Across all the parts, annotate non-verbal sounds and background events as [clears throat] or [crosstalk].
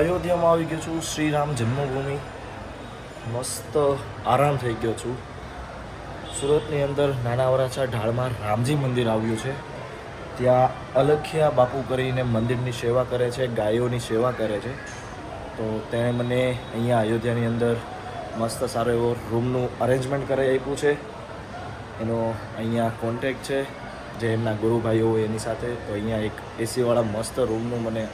અયોધ્યામાં આવી ગયો છું. શ્રીરામ જન્મભૂમિ. મસ્ત આરામ થઈ ગયો છું. સુરતની અંદર નાના વરાછા ઢાળમાં રામજી મંદિર આવ્યું છે. ત્યાં અલખિયા બાપુ કરીને મંદિરની સેવા કરે છે, ગાયોની સેવા કરે છે. તો તેણે મને અહીંયા અયોધ્યાની અંદર મસ્ત સારો એવો રૂમનું અરેન્જમેન્ટ કરી આપ્યું છે. એનો અહીંયા કોન્ટેક છે જે એમના ગુરુભાઈઓ હોય એની સાથે. તો અહીંયા એક એસીવાળા મસ્ત રૂમનું મને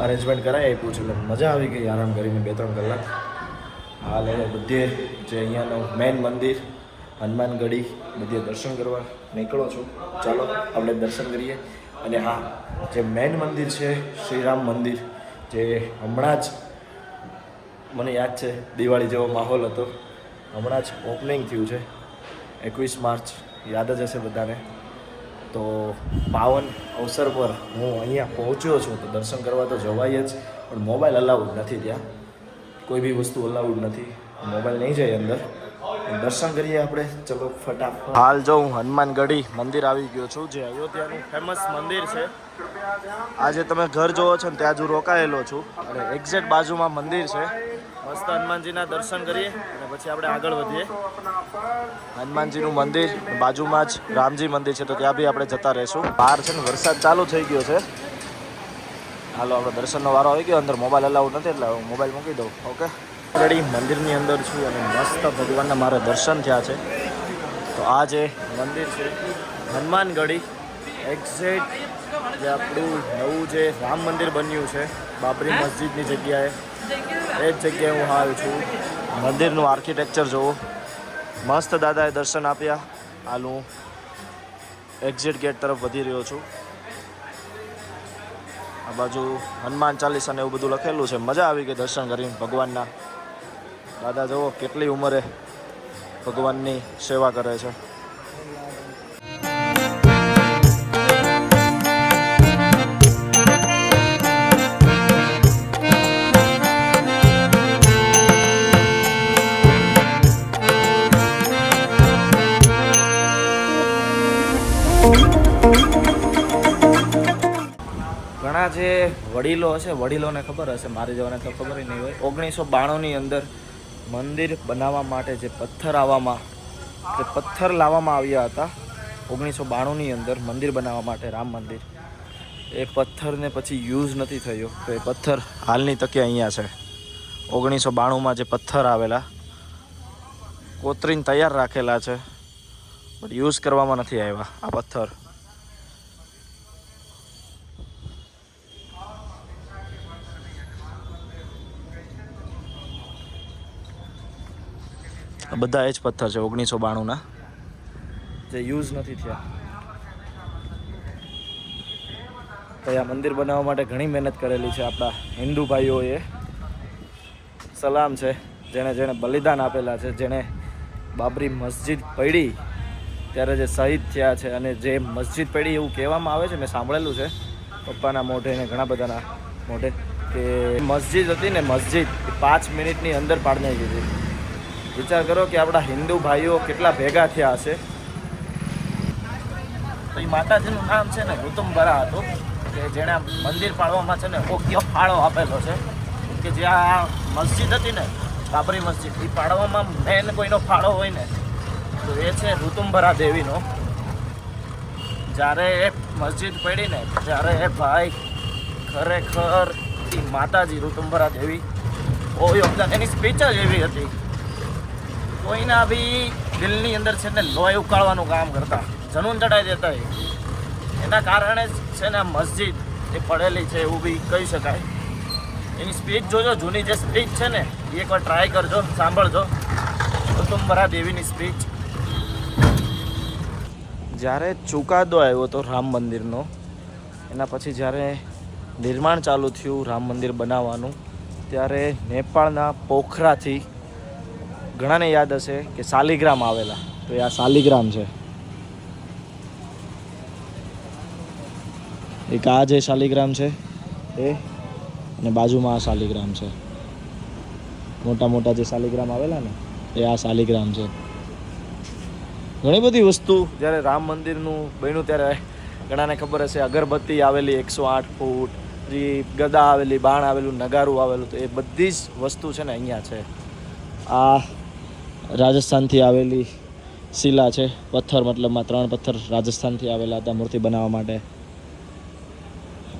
અરેન્જમેન્ટ કરાવી આપ્યું છે. એટલે મજા આવી ગઈ આરામ કરીને બે ત્રણ કલાક. હાલ હવે બધે જે અહીંયાનો મેઇન મંદિર, હનુમાનગઢી, બધે દર્શન કરવા નીકળો છું. ચાલો, આપણે દર્શન કરીએ. અને હા, જે મેઇન મંદિર છે, શ્રીરામ મંદિર, જે હમણાં જ મને યાદ છે, દિવાળી જેવો માહોલ હતો. હમણાં જ ઓપનિંગ થયું છે. એકવીસ માર્ચ, યાદ જ હશે બધાને. તો પાવન અવસર પર હું અહીંયા પહોંચ્યો છું, તો દર્શન કરવા તો જવાય જ, પણ મોબાઈલ અલાઉડ નથી ત્યાં. કોઈ બી વસ્તુ અલાઉડ નથી. મોબાઈલ નહીં જાય અંદર. દર્શન કરીએ આપણે. ચલો, ફટાફટ. હાલ જો હું હનુમાનગઢી મંદિર આવી ગયો છું, જે અયોધ્યાનું ફેમસ મંદિર છે. આજે તમે ઘર જોવો છો ને, ત્યાં જ રોકાયેલો છું. અને એક્ઝેક્ટ બાજુમાં મંદિર છે. મસ્ત હનુમાનજીના દર્શન કરીએ અને પછી આપણે આગળ વધીએ. હનુમાનજીનું મંદિર બાજુમાં જ રામજી મંદિર છે તો ત્યાં બી આપણે જતા રહીશું. બહાર છે ને વરસાદ ચાલુ થઈ ગયો છે. હાલો આપણે દર્શનનો વારો આવી ગયો અંદર મોબાઈલ અલાઉડ નથી એટલે હું મોબાઈલ મૂકી દઉં ઓકે? ઓલરેડી મંદિરની અંદર છું અને મસ્ત ભગવાનના મારે દર્શન થયા છે. તો આ જે મંદિર છે હનુમાનગઢી એક્ઝેક્ટ જે આપણું નવું જે રામ મંદિર બન્યું છે બાબરી મસ્જિદની જગ્યાએ. એ જ જગ્યાએ હું હાલ છું. મંદિરનું આર્કિટેક્ચર જુઓ. મસ્ત દાદાએ દર્શન આપ્યા. હાલ હું એક્ઝિટ ગેટ તરફ વધી રહ્યો છું. આ બાજુ હનુમાન ચાલીસા ને એવું બધું લખેલું છે. મજા આવી ગઈ દર્શન કરીને ભગવાનના. દાદા જુઓ, કેટલી ઉંમરે ભગવાનની સેવા કરે છે. ઘણા જે વડીલો હશે, વડીલોને ખબર હશે, મારી જવાને તો ખબર નહીં હોય. ઓગણીસો બાણુંની અંદર મંદિર બનાવવા માટે જે પથ્થર આવવામાં જે પથ્થર લાવવામાં આવ્યા હતા, ઓગણીસો બાણુંની અંદર મંદિર બનાવવા માટે, રામ મંદિર. એ પથ્થરને પછી યુઝ નથી થયો. તો એ પથ્થર હાલની તકે અહીંયા છે. ઓગણીસો બાણુંમાં જે પથ્થર આવેલા, કોતરીને તૈયાર રાખેલા છે બટ યુઝ કરવામાં નથી આવ્યા આ પથ્થર. બધા એ જ પથ્થર છે, ઓગણીસો બાણુંના. જે યુઝ નથી થયા. તો આ મંદિર બનાવવા માટે ઘણી મહેનત કરેલી છે આપણા હિન્દુ ભાઈઓએ. સલામ છે, જેણે જેણે બલિદાન આપેલા છે, જેણે બાબરી મસ્જિદ પડી, ત્યારે જે શહીદ થયા છે અને જે મસ્જિદ પડી એવું કહેવામાં આવે છે, મેં સાંભળેલું છે. પપ્પાના મોઢે ને ઘણા બધાના મોઢે કે મસ્જિદ હતી ને મસ્જિદ પાંચ મિનિટની અંદર પાડી દીધી વિચાર કરો કે આપણા હિન્દુ ભાઈઓ કેટલા ભેગા થયા હશે. તો એ માતાજીનું નામ છે ને ઋતુંબરા હતું, કે જેણે મંદિર પાડવામાં છે ને યોગ્ય ફાળો આપેલો છે. કે જે આ મસ્જિદ હતી ને, બાબરી મસ્જિદ એ પાડવામાં મેન કોઈનો ફાળો હોય ને, તો એ છે ઋતુંબરા દેવીનો. જ્યારે એ મસ્જિદ પડી ને, ત્યારે એ ભાઈ ખરેખર એ માતાજી ઋતુંબરા દેવી ઓ યોગદાન એની સ્પીચ જ એવી હતી. કોઈના બી દિલની અંદર છે ને લોહી ઉકાળવાનું કામ કરતા. જનૂન ચડાવી દેતા એના કારણે છે ને મસ્જિદ એ પડેલી છે એવું બી કહી શકાય. એની સ્પીચ જોજો, જૂની જે સ્પીચ છે ને, એ એકવાર ટ્રાય કરજો, સાંભળજો. ઋતુંબરા દેવીની સ્પીચ જ્યારે ચુકાદો આવ્યો હતો રામ મંદિરનો, એના પછી જ્યારે નિર્માણ ચાલુ થયું રામ મંદિર બનાવવાનું, ત્યારે નેપાળના પોખરાથી ઘણાને યાદ હશે કે શાલિગ્રામ આવેલા. તો એ આ શાલિગ્રામ છે. એક આ જે શાલિગ્રામ છે, એ અને બાજુમાં આ શાલિગ્રામ છે. મોટા મોટા જે શાલિગ્રામ આવેલા ને, એ આ શાલિગ્રામ છે. ઘણી બધી વસ્તુ જ્યારે રામ મંદિરનું બન્યું ત્યારે ઘણાને ખબર હશે, અગરબત્તી આવેલી એકસો આઠ ફૂટ પછી ગદા આવેલી, બાણ આવેલું, નગારું આવેલું, તો એ બધી જ વસ્તુ છે ને અહીંયા છે. આ રાજસ્થાનથી આવેલી શિલા છે. પથ્થર મતલબમાં ત્રણ પથ્થર રાજસ્થાનથી આવેલા હતા મૂર્તિ બનાવવા માટે.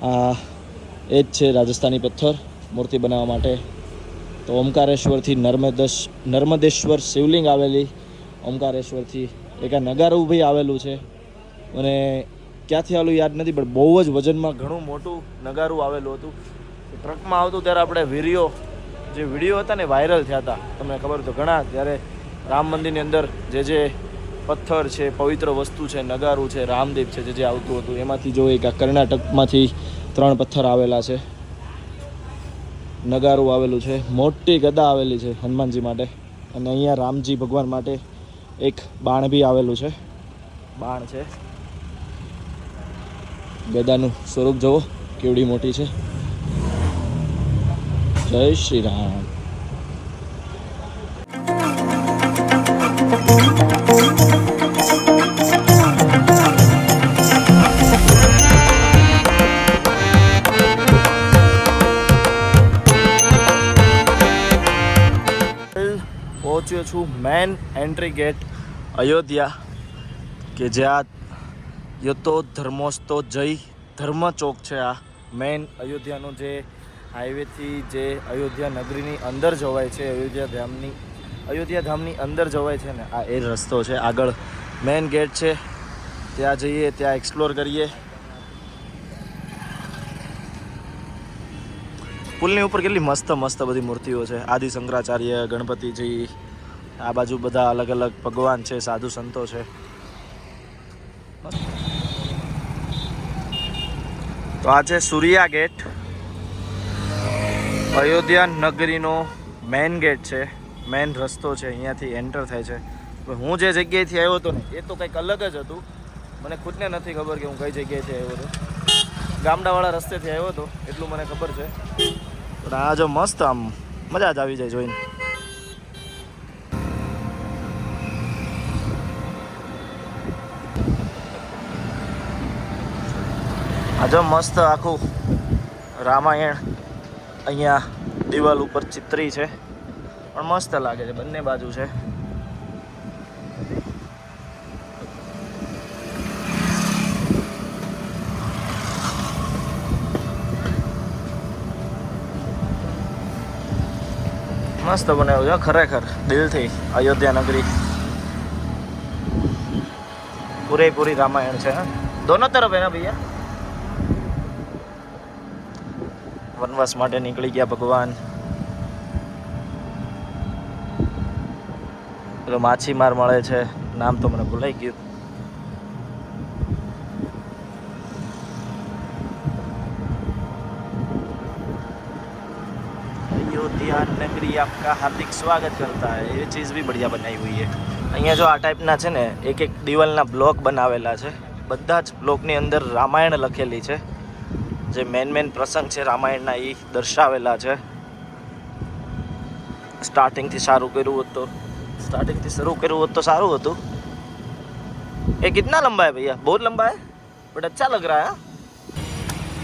આ એ જ છે રાજસ્થાની પથ્થર મૂર્તિ બનાવવા માટે. તો ઓમકારેશ્વરથી નર્મદેશ, નર્મદેશ્વર શિવલિંગ આવેલી ઓમકારેશ્વરથી એક આ નગારું ભાઈ આવેલું છે. અને ક્યાંથી આવેલું યાદ નથી, પણ બહુ જ વજનમાં ઘણું મોટું નગારું આવેલું હતું. ટ્રકમાં આવતું ત્યારે આપણે વીડિયો, જે વીડિયો હતા ને વાયરલ થયા હતા, તમને ખબર તો ઘણા, ત્યારે રામ મંદિરની અંદર જે જે પથ્થર છે, પવિત્ર વસ્તુ છે, નગારું છે રામદીપ છે, જે જે આવતું હતું, એમાંથી જો એક આ કર્ણાટકમાંથી ત્રણ પથ્થર આવેલા છે. નગારું આવેલું છે. મોટી ગદા આવેલી છે હનુમાનજી માટે. અને અહીંયા રામજી ભગવાન માટે એક બાણ બી આવેલું છે. બાણ છે. ગદાનું સ્વરૂપ જુઓ, કેવડી મોટી છે. જય શ્રી રામ. પહોંચ્યો છું મેન એન્ટ્રી ગેટ અયોધ્યા, કે જ્યાં યતો ધર્મોસ્તો જય ધર્મ ચોક છે આ મેન અયોધ્યાનો જે હાઈવેથી જે અયોધ્યા નગરીની અંદર જવાય છે, અયોધ્યા ધામની અયોધ્યા ધામની અંદર જવાય છે ને, આ એ રસ્તો છે. આગળ મેઇન ગેટ છે. ત્યાં જઈએ, ત્યાં એક્સપ્લોર કરીએ. પુલની ઉપર કેટલી મસ્ત મસ્ત બધી મૂર્તિઓ છે. આદિ શંકરાચાર્ય ગણપતિજી, આ બાજુ બધા અલગ અલગ ભગવાન છે, સાધુ સંતો છે. તો આ છે સૂર્યા ગેટ. અયોધ્યા નગરીનો મેઇન ગેટ છે. મેઇન રસ્તો છે, અહીંયાથી એન્ટર થાય છે. હું જે જગ્યાએથી આવ્યો હતો ને, એ તો કંઈક અલગ જ હતું. મને ખુદને નથી ખબર કે હું કઈ જગ્યાએથી આવ્યો હતો. ગામડાવાળા રસ્તેથી આવ્યો હતો, એટલું મને ખબર છે. પણ આ જો મસ્ત આમ મજા જ આવી જાય જોઈને. આ મસ્ત આખું રામાયણ અહીંયા દિવાલ ઉપર ચિત્રી છે. પણ મસ્ત લાગે છે. બંને બાજુ છે. મસ્ત બનાવ્યું છે ખરેખર. દિલથી અયોધ્યા નગરી. પૂરેપૂરી રામાયણ છે દોનો તરફ એના ભૈયા. વનવાસ માટે નીકળી ગયા ભગવાન. પેલો માછીમાર મળે છે નામ તો મને ભૂલાઈ ગયું अयोध्या नगरी आपका हार्दिक स्वागत करता है ये चीज़ भी बढ़िया बनाई हुई है અહીંયા જો આ ટાઈપના છે ને એક એક દિવાલના બ્લોક બનાવેલા છે બધા જ બ્લોકની અંદર રામાયણ લખેલી છે જે મેન મેન પ્રસંગ છે રામાયણના એ દર્શાવેલા છે સ્ટાર્ટિંગથી સારું કર્યું હોત તો સ્ટાર્ટિંગથી શરૂ કર્યું હોત તો સારું હતું. એ કેટલા લંબા હે ભૈયા? બહુ લંબા હે? બટ અચ્છા લગ રહા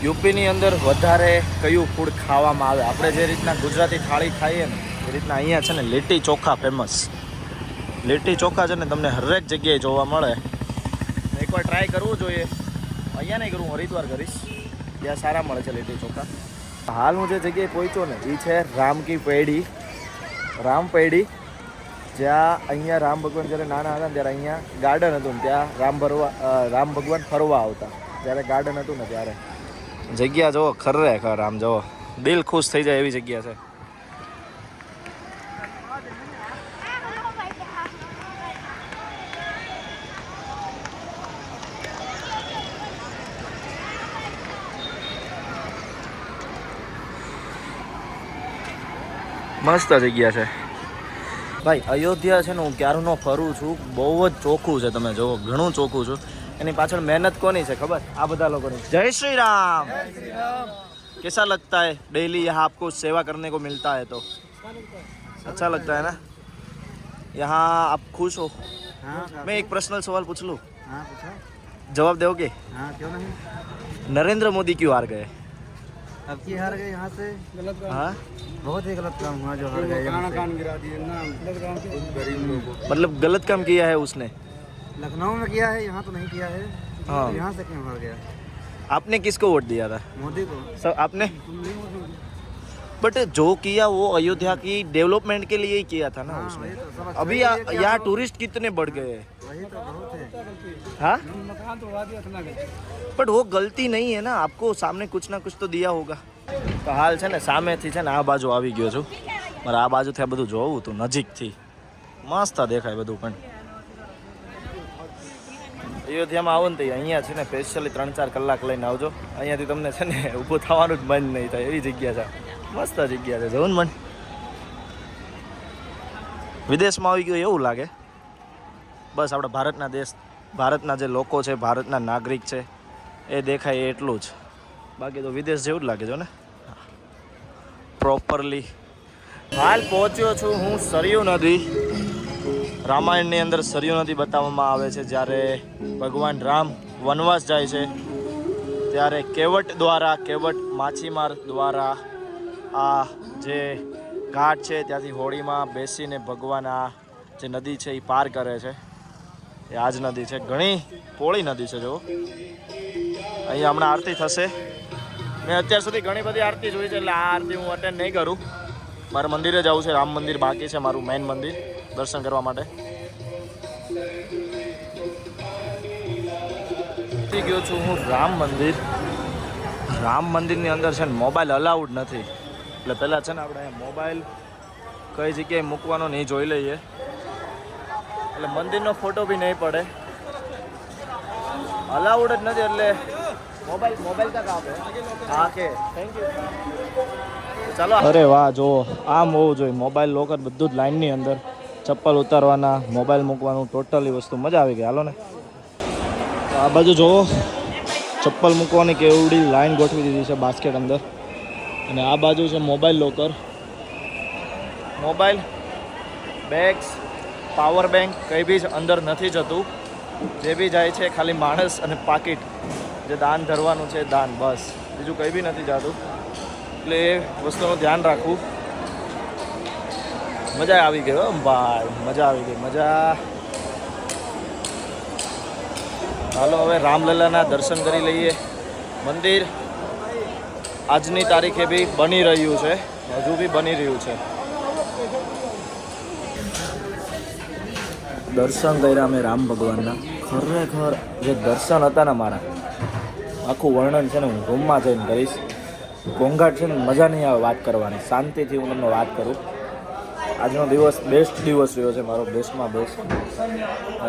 યુપીની અંદર વધારે કયું ફૂડ ખાવામાં આવે? આપણે જે રીતના ગુજરાતી થાળી ખાઈએ ને, એ રીતના અહીંયા છે ને લીટી ચોખા ફેમસ લીટી ચોખા છે ને તમને હરેક જગ્યાએ જોવા મળે. એકવાર ટ્રાય કરવું જોઈએ. અહીંયા નહીં કરું, હરિદ્વાર કરીશ. ત્યાં સારા મળે છે લીટી ચોખા. હાલ હું જે જગ્યાએ પહોંચ્યો ને એ છે રામકી પૈડી રામ પૈડી જ્યાં અહીંયા રામ ભગવાન જ્યારે નાના હતા ત્યારે અહીંયા ગાર્ડન હતું ત્યાં રામ ભરવા રામ ભગવાન ફરવા આવતા. જ્યારે ગાર્ડન હતું ને ત્યારે. જગ્યા જુઓ ખરેખર આમ જુઓ. દિલ ખુશ થઈ જાય એવી જગ્યા છે. મસ્ત જગ્યા છે. ભાઈ અયોધ્યા છે ને હું ક્યારનો ફરું છું. બહુ જ ચોખ્ખું છે તમે જુઓ ઘણું ચોખ્ખું છું. એની પાછળ મહેનત કોની છે ખબર? આ બધા લોકોની. જય શ્રી રામ કેસા લગતા હે? ડેલી યહાં આપકો સેવા કરને કો મિલતા હે તો. અચ્છા લગતા હે ના? યહાં આપ ખુશ હો. મેં એક પર્સનલ સવાલ પૂછ. લૂં જવાબ કે નરેન્દ્ર મોદી ક્યુ હાર ગયે? अब की हार गए यहाँ से। गलत काम। हाँ? बहुत ही गलत काम हुआ जो हार गए यहाँ से। मतलब गलत काम किया है उसने? लखनऊ में किया है यहाँ तो नहीं किया है। हाँ। यहाँ से क्यों हार गया? आपने किसको वोट दिया था? मोदी को। सर आपने? बट जो किया वो अयोध्या की डेवलपमेंट के लिए ही किया था ना हाँ उसने। तो अभी यहाँ टूरिस्ट कितने बढ़ गए हैं? तो है हाँ मकान तोड़ा दिया इतना गलत બટ वो ગલતી નહીં હે ને આપકો સામને કુછ ના કુછ તો દિયા હોગા તો હાલ છે ને સામેથી છે ને આ બાજુ આવી ગયો છું મારે આ બાજુથી આ બધું જોવું હતું નજીકથી મસ્ત દેખાય બધું પણ અયોધ્યામાં આવો ને તો અહીંયા છે ને સ્પેશિયલી ત્રણ ચાર કલાક લઈને આવજો અહીંયાથી તમને છે ને ઊભું થવાનું જ મન નહીં થાય એવી જગ્યા છે મસ્ત જગ્યા છે જવું ને મન વિદેશમાં આવી ગયું એવું લાગે બસ આપણા ભારતના દેશ, ભારતના જે લોકો છે, ભારતના નાગરિક છે, એ દેખાય એટલું જ. બાકી તો વિદેશ જેવું જ લાગે છે ને? પ્રોપરલી હાલ પહોંચ્યો છું હું સરયુ નદી. રામાયણની અંદર સરયુ નદી બતાવવામાં આવે છે, જ્યારે ભગવાન રામ વનવાસ જાય છે, ત્યારે કેવટ દ્વારા, કેવટ માછીમાર દ્વારા આ જે ઘાટ છે, ત્યાંથી હોળીમાં બેસીને ભગવાન આ જે નદી છે, એ પાર કરે છે. એ આ જ નદી છે. ઘણી પોળી નદી છે જો અહીંયા હમણાં આરતી થશે. મેં અત્યાર સુધી ઘણી બધી આરતી જોઈ છે, એટલે આ આરતી હું અટેન્ડ નહીં કરું. મારે મંદિરે જવું છે, રામ મંદિર બાકી છે, મારું મેઇન મંદિર, દર્શન કરવા માટે. ગયો છું હું રામ મંદિર. રામ મંદિરની અંદર છે ને મોબાઈલ અલાઉડ નથી. એટલે પહેલાં છે ને આપણે મોબાઈલ કઈ જગ્યાએ મૂકવાનો નહીં જોઈ લઈએ. એટલે મંદિરનો ફોટો બી નહીં પડે. અલાઉડ જ નથી એટલે મોબાઈલ મોબાઈલ કા આપે? હા કે. થેન્ક યુ ચાલો અરે વાહ જો આમ હોવું જોઈએ. મોબાઈલ લોકર બધું જ લાઈનની અંદર. ચપ્પલ ઉતારવાના મોબાઈલ મૂકવાનું ટોટલી વસ્તુ. મજા આવી ગઈ. હાલો ને. તો આ બાજુ જુઓ. ચપ્પલ મૂકવાની કેવડી લાઈન ગોઠવી દીધી છે બાસ્કેટ અંદર. અને આ બાજુ છે mobile locker mobile bags power bank કંઈ બી અંદર નથી જતું. જે બી જાય છે, ખાલી માણસ અને પાકીટ. જે દાન ધરવાનું છે, દાન, બસ. બીજું કંઈ બી નથી જતું. એટલે એ વસ્તુનું ધ્યાન રાખવું. મજા આવી ગઈ હો ભાઈ. મજા આવી ગઈ, મજા. હાલો, હવે રામલલ્લાના દર્શન કરી લઈએ. મંદિર આજની તારીખે બી બની રહ્યું છે. હજુ બી બની રહ્યું છે. દર્શન કર્યા મેં રામ ભગવાનના. ખરેખર જે દર્શન હતા ને મારા આખું વર્ણન છે ને હું રૂમમાં જઈને કરીશ. ઘોંઘાટ છે ને મજા નહીં આવે વાત કરવાની. શાંતિથી હું તમને વાત કરું. આજનો દિવસ બેસ્ટ દિવસ રહ્યો છે મારો બેસ્ટમાં બેસ્ટ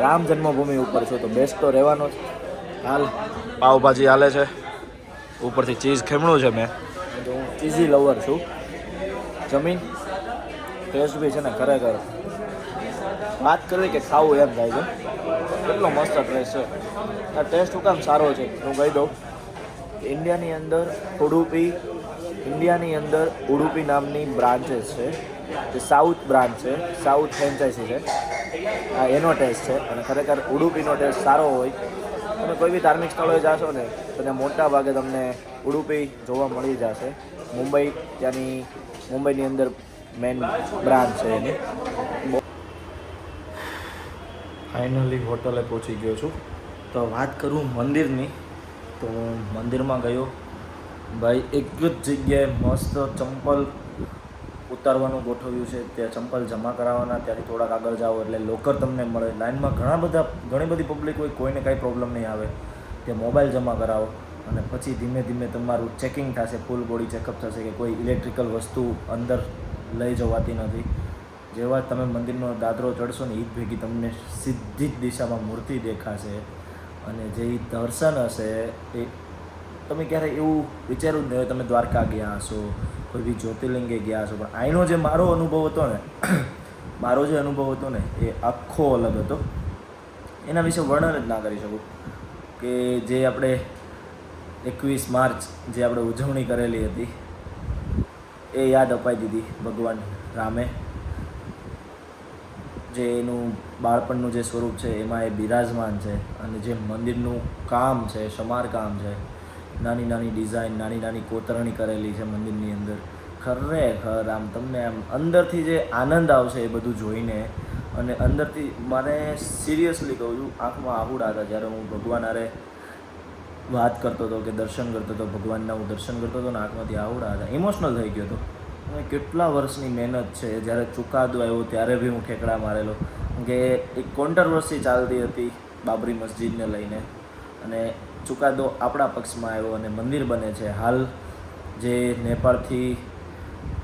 રામ જન્મભૂમિ ઉપર છું તો બેસ્ટ તો રહેવાનો જ. હાલ. પાવભાજી હાલે છે. ઉપરથી ચીઝ ખેમણું છે મેં. તો હું ચીઝી લવર છું. જમીન. ટેસ્ટ બી છે ને ખરેખર. વાત કરી કે ખાવું એમ થાય છે. કેટલો મસ્ત ડ્રેસ છે. આ ટેસ્ટ હું કામ સારો છે, હું કહી દઉં. ઇન્ડિયાની અંદર ઉડુપી ઇન્ડિયાની અંદર ઉડુપી નામની બ્રાન્ચેસ છે. જે સાઉથ બ્રાન્ચ છે સાઉથ ફ્રેન્ચાઇઝી છે. આ એનો ટેસ્ટ છે અને ખરેખર ઉડુપીનો ટેસ્ટ સારો હોય. તમે કોઈ બી ધાર્મિક સ્થળોએ જાશો ને, તો મોટા ભાગે તમને ઉડુપી જોવા મળી જશે. મુંબઈ ત્યાંની, મુંબઈની અંદર મેન બ્રાન્ચ છે એની. ફાઇનલી હોટલે પહોંચી ગયો છું. તો વાત કરું મંદિરની, તો મંદિરમાં ગયો. ભાઈ, એક જ જગ્યાએ મસ્ત ચંપલ ઉતારવાનું ગોઠવ્યું છે. ત્યાં ચંપલ જમા કરાવવાના, ત્યાંથી થોડાક આગળ જાઓ એટલે લોકર તમને મળે. લાઇનમાં ઘણા બધા, ઘણી બધી પબ્લિક હોય, કોઈને કાંઈ પ્રોબ્લેમ નહીં આવે. ત્યાં મોબાઈલ જમા કરાવો. અને પછી ધીમે ધીમે તમારું ચેકિંગ થશે ફૂલ બોડી ચેકઅપ થશે કે કોઈ ઇલેક્ટ્રિકલ વસ્તુ અંદર લઈ જવાતી નથી. જેવા તમે મંદિરનો દાદરો ચડશો ને એ ભેગી તમને સીધી જ દિશામાં મૂર્તિ દેખાશે અને જે દર્શન હશે એ તમે ક્યારે એવું વિચાર્યું જ નહીં તમે દ્વારકા ગયા હશો, કોઈ બી જ્યોતિર્લિંગે ગયા હશો, પણ અહીંનો જે મારો અનુભવ હતો ને, [clears throat] મારો જે અનુભવ હતો ને એ આખો અલગ હતો. એના વિશે વર્ણન જ ના કરી શકું કે જે આપણે એકવીસ માર્ચ જે આપણે ઉજવણી કરેલી હતી, એ યાદ અપાઈ દીધી ભગવાન રામે. જે એનું બાળપણનું જે સ્વરૂપ છે, એમાં એ બિરાજમાન છે અને જે મંદિરનું કામ છે, સમારકામ છે, નાની નાની ડિઝાઇન, નાની નાની કોતરણી કરેલી છે મંદિરની અંદર. ખરેખર આમ તમને આમ અંદરથી જે આનંદ આવશે એ બધું જોઈને અને અંદરથી મને સિરિયસલી કહું છું, આંખમાં આહુડા હતા જ્યારે હું ભગવાન આરે વાત કરતો હતો કે દર્શન કરતો હતો, ભગવાનના હું દર્શન કરતો હતો ને આંખમાંથી આવડા હતા ઇમોશનલ થઈ ગયો હતો. અને કેટલા વર્ષની મહેનત છે? જ્યારે ચુકાદો આવ્યો, ત્યારે બી હું ઠેકડા મારેલો. કે એક કોન્ટ્રવર્સી ચાલતી હતી બાબરી મસ્જિદને લઈને. અને ચુકાદો આપણા પક્ષમાં આવ્યો અને મંદિર બને છે. હાલ જે નેપાળથી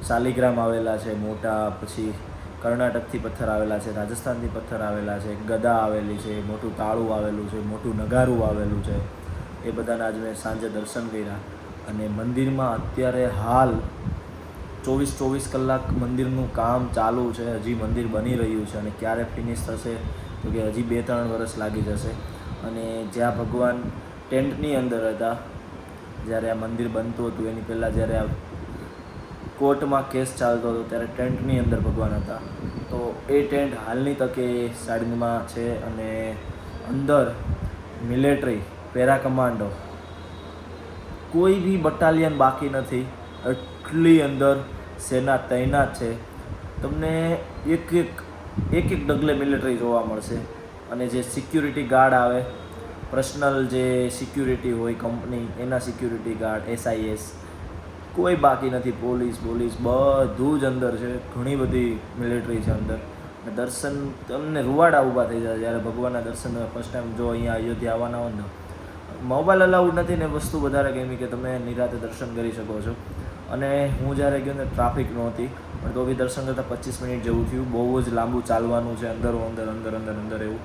શાલિગ્રામ આવેલા છે, મોટા, પછી કર્ણાટકથી પથ્થર આવેલા છે, રાજસ્થાનથી પથ્થર આવેલા છે, ગદા આવેલી છે, મોટું તાળું આવેલું છે, મોટું નગારું આવેલું છે. એ બધાના આજ મેં સાંજે દર્શન કર્યા અને મંદિરમાં અત્યારે હાલ ચોવીસ ચોવીસ કલાક મંદિરનું કામ ચાલુ છે. હજી મંદિર બની રહ્યું છે અને ક્યારે ફિનિશ થશે? તો કે હજી બે ત્રણ વર્ષ લાગી જશે. અને જ્યાં ભગવાન ટેન્ટની અંદર હતા, જ્યારે આ મંદિર બનતું હતું, એની પહેલાં જ્યારે આ કોર્ટમાં કેસ ચાલતો હતો, ત્યારે ટેન્ટની અંદર ભગવાન હતા. તો એ ટેન્ટ હાલની તકે સાડમાં છે અને અંદર મિલિટરી પેરા કમાન્ડો કોઈ બી બટાલિયન બાકી નથી. એટલી અંદર સેના તૈનાત છે. તમને એક એક એક એક ડગલે મિલિટરી જોવા મળશે. અને જે સિક્યુરિટી ગાર્ડ આવે પર્સનલ જે સિક્યુરિટી હોય કંપની એના સિક્યુરિટી ગાર્ડ એસઆઈએસ કોઈ બાકી નથી, પોલીસ પોલીસ બધું જ અંદર છે. ઘણી બધી મિલિટરી છે અંદર. દર્શન તમને રૂવાડા ઊભા થઈ જાય જ્યારે ભગવાનના દર્શન ફર્સ્ટ ટાઈમ જો અહીંયા અયોધ્યા આવવાના હોય ને મોબાઈલ અલાઉડ નથી ને વસ્તુ વધારે ગમી કે તમે નિરાતે દર્શન કરી શકો છો. અને હું જ્યારે ગયો ને ટ્રાફિક નહોતી. પણ તો બી દર્શન કરતાં પચીસ મિનિટ જેવું થયું. બહુ જ લાંબુ ચાલવાનું છે, અંદર અંદર અંદર અંદર અંદર એવું.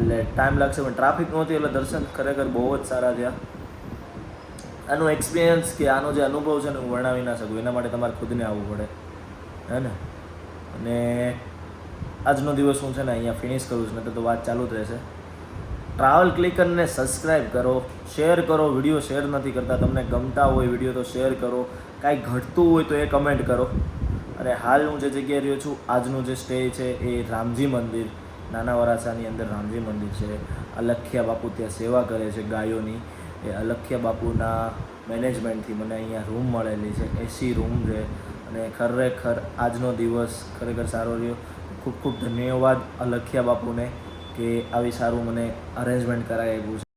એટલે ટાઈમ લાગશે, પણ ટ્રાફિક નહોતી એટલે દર્શન ખરેખર બહુ જ સારા થયા. આનો એક્સપિરિયન્સ કે આનો જે અનુભવ છે ને, હું વર્ણવી ના શકું. એના માટે તમારે ખુદને આવવું પડે. હે ને? અને આજનો દિવસ હું છે ને, અહીંયા ફિનિશ કરું છું નહીં તો વાત ચાલુ જ રહેશે. ટ્રાવેલ ક્લિકરને સબસ્ક્રાઈબ કરો, શેર કરો, વીડિયો શેર નથી કરતા, તમને ગમતા હોય વીડિયો તો શેર કરો, કાંઈ ઘટતું હોય તો એ કમેન્ટ કરો. અને હાલ હું જે જગ્યાએ રહ્યો છું, આજનું જે સ્ટે છે એ રામજી મંદિર નાના વરાછાની અંદર રામજી મંદિર છે. અલખ્યા બાપુ ત્યાં સેવા કરે છે ગાયોની. એ અલખ્યા બાપુના મેનેજમેન્ટથી મને અહીંયા રૂમ મળેલી છે એસી રૂમ છે. અને ખરેખર આજનો દિવસ ખરેખર સારો રહ્યો. ખૂબ ખૂબ ધન્યવાદ અલખ્યા બાપુને. કે આવી સારું મને અરેન્જમેન્ટ કરાવી આપ્યું છે.